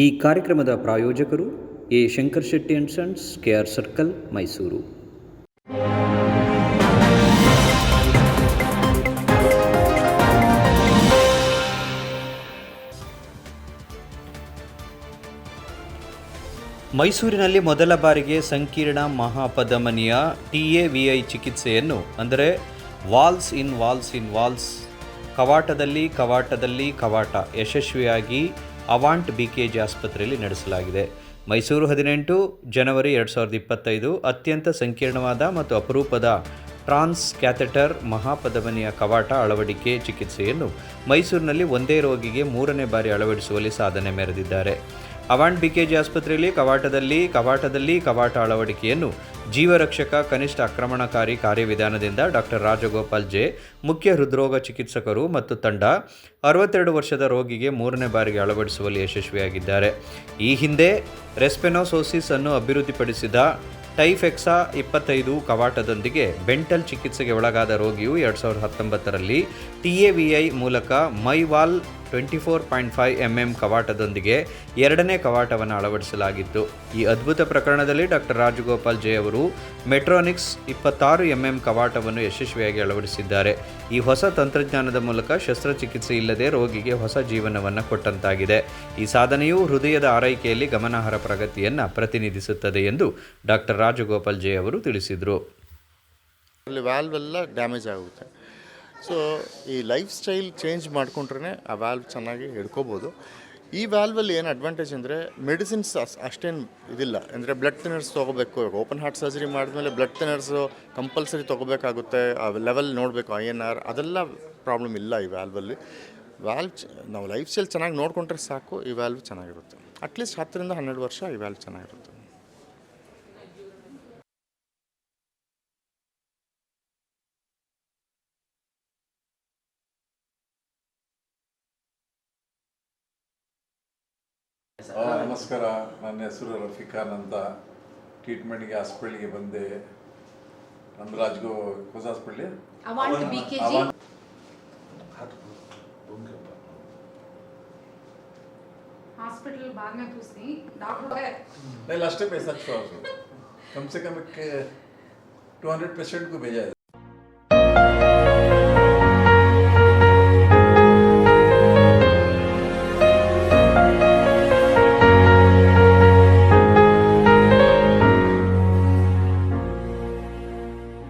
ಈ ಕಾರ್ಯಕ್ರಮದ ಪ್ರಾಯೋಜಕರು A Shankar Shetty and sons KR circle, Mysuru. ಮೈಸೂರಿನಲ್ಲಿ ಮೊದಲ ಬಾರಿಗೆ ಸಂಕೀರ್ಣ ಮಹಾಪಧಮನಿಯ ಟಿ ಎ ವಿ ಐ ಚಿಕಿತ್ಸೆಯನ್ನು, ಅಂದರೆ valves in valves in valves, ಕವಾಟದಲ್ಲಿ ಕವಾಟದಲ್ಲಿ ಕವಾಟ, ಯಶಸ್ವಿಯಾಗಿ ಅವಾಂಟ್ ಬಿ ಕೆ ಜಿ ಆಸ್ಪತ್ರೆಯಲ್ಲಿ ನಡೆಸಲಾಗಿದೆ. ಮೈಸೂರು ಹದಿನೆಂಟು, ಜನವರಿ ಎರಡು ಸಾವಿರದ ಇಪ್ಪತ್ತೈದು, ಅತ್ಯಂತ ಸಂಕೀರ್ಣವಾದ ಮತ್ತು ಅಪರೂಪದ ಟ್ರಾನ್ಸ್ ಕ್ಯಾಥೆಟರ್ ಮಹಾಪಧಮನಿಯ ಕವಾಟ ಅಳವಡಿಕೆ ಚಿಕಿತ್ಸೆಯನ್ನು ಮೈಸೂರಿನಲ್ಲಿ ಒಂದೇ ರೋಗಿಗೆ ಮೂರನೇ ಬಾರಿ ಅಳವಡಿಸುವಲ್ಲಿ ಸಾಧನೆ ಮೆರೆದಿದ್ದಾರೆ. ಅವಾಂಟ್ ಬಿಕೆಜಿ ಆಸ್ಪತ್ರೆಯಲ್ಲಿ ಕವಾಟದಲ್ಲಿ ಕವಾಟದಲ್ಲಿ ಕವಾಟ ಅಳವಡಿಕೆಯನ್ನು ಜೀವರಕ್ಷಕ ಕನಿಷ್ಠ ಆಕ್ರಮಣಕಾರಿ ಕಾರ್ಯವಿಧಾನದಿಂದ ಡಾಕ್ಟರ್ ರಾಜಗೋಪಾಲ್ ಜೆ, ಮುಖ್ಯ ಹೃದ್ರೋಗ ಚಿಕಿತ್ಸಕರು ಮತ್ತು ತಂಡ ಅರವತ್ತೆರಡು ವರ್ಷದ ರೋಗಿಗೆ ಮೂರನೇ ಬಾರಿಗೆ ಅಳವಡಿಸುವಲ್ಲಿ ಯಶಸ್ವಿಯಾಗಿದ್ದಾರೆ. ಈ ಹಿಂದೆ ರೆಸ್ಪೆನೋಸೋಸಿಸ್ ಅನ್ನು ಅಭಿವೃದ್ಧಿಪಡಿಸಿದ ಟೈಫೆಕ್ಸಾ ಇಪ್ಪತ್ತೈದು ಕವಾಟದೊಂದಿಗೆ ಬೆಂಟಲ್ ಚಿಕಿತ್ಸೆಗೆ ಒಳಗಾದ ರೋಗಿಯು ಎರಡು ಸಾವಿರದ ಹತ್ತೊಂಬತ್ತರಲ್ಲಿ ಟಿ ಎ ವಿ ಐ ಮೂಲಕ Myval twenty four point five M ಕವಾಟದೊಂದಿಗೆ ಎರಡನೇ ಕವಾಟವನ್ನು ಅಳವಡಿಸಲಾಗಿತ್ತು. ಈ ಅದ್ಭುತ ಪ್ರಕರಣದಲ್ಲಿ ಡಾಕ್ಟರ್ ರಾಜಗೋಪಾಲ್ ಜೈ ಅವರು ಮೆಟ್ರಾನಿಕ್ಸ್ ಇಪ್ಪತ್ತಾರು ಎಂ ಎಂ ಕವಾಟವನ್ನು ಯಶಸ್ವಿಯಾಗಿ ಅಳವಡಿಸಿದ್ದಾರೆ. ಈ ಹೊಸ ತಂತ್ರಜ್ಞಾನದ ಮೂಲಕ ಶಸ್ತ್ರಚಿಕಿತ್ಸೆ ಇಲ್ಲದೆ ರೋಗಿಗೆ ಹೊಸ ಜೀವನವನ್ನು ಕೊಟ್ಟಂತಾಗಿದೆ. ಈ ಸಾಧನೆಯು ಹೃದಯದ ಆರೈಕೆಯಲ್ಲಿ ಗಮನಾರ್ಹ ಪ್ರಗತಿಯನ್ನು ಪ್ರತಿನಿಧಿಸುತ್ತದೆ ಎಂದು ಡಾಕ್ಟರ್ ರಾಜಗೋಪಾಲ್ ಜೈ ಅವರು ತಿಳಿಸಿದರು. ಅಲ್ಲಿ ವ್ಯಾಲ್ವೆಲ್ಲ ಡ್ಯಾಮೇಜ್ ಆಗುತ್ತೆ. ಸೊ ಈ ಲೈಫ್ ಸ್ಟೈಲ್ ಚೇಂಜ್ ಮಾಡಿಕೊಂಡ್ರೆ ಆ ವ್ಯಾಲ್ವ್ ಚೆನ್ನಾಗಿ ಹಿಡ್ಕೋಬೋದು. ಈ ವ್ಯಾಲ್ವಲ್ಲಿ ಏನು ಅಡ್ವಾಂಟೇಜ್ ಅಂದರೆ ಮೆಡಿಸಿನ್ಸ್ ಅಷ್ಟೇನು ಇದಿಲ್ಲ. ಅಂದರೆ ಬ್ಲಡ್ ಥಿನರ್ಸ್ ತೊಗೋಬೇಕು. ಓಪನ್ ಹಾರ್ಟ್ ಸರ್ಜರಿ ಮಾಡಿದ್ಮೇಲೆ ಬ್ಲಡ್ ಥಿನರ್ಸು ಕಂಪಲ್ಸರಿ ತೊಗೋಬೇಕಾಗುತ್ತೆ. ಆ ಲೆವೆಲ್ ನೋಡಬೇಕು ಐ ಎನ್ ಆರ್ ಅದೆಲ್ಲ ಪ್ರಾಬ್ಲಮ್ ಇಲ್ಲ ಈ ವ್ಯಾಲ್ವಲ್ಲಿ ವ್ಯಾಲ್ವ್ ನಾವು ಲೈಫ್ ಸ್ಟೈಲ್ ಚೆನ್ನಾಗಿ ನೋಡಿಕೊಂಡ್ರೆ ಸಾಕು, ಈ ವ್ಯಾಲ್ವ್ ಚೆನ್ನಾಗಿರುತ್ತೆ. ಅಟ್ಲೀಸ್ಟ್ ಹತ್ತರಿಂದ ಹನ್ನೆರಡು ವರ್ಷ ಈ ವ್ಯಾಲ್ವ್ ಚೆನ್ನಾಗಿರುತ್ತೆ. ನಮಸ್ಕಾರ ನನ್ನ ಹೆಸರು ರಫೀಖಾನ್ ಅಂತ ಟ್ರೀಟ್ಮೆಂಟ್ಗೆ ಹಾಸ್ಪಿಟ್ಲಿಗೆ ಬಂದೆ ನಮ್ಮ ರಾಜ್ಗೋ ಹೊಸ ಹಾಸ್ಪಿಟ್ಲಿ ಅವಾಂಟ್ ಬಿ ಕೆ ಜಿ हॉस्पिटल बाद में पूछती डॉक्टर है नहीं लास्ट टाइम ऐसा था कम से कम एक टू हंड्रेड पेशेंट को भेजा है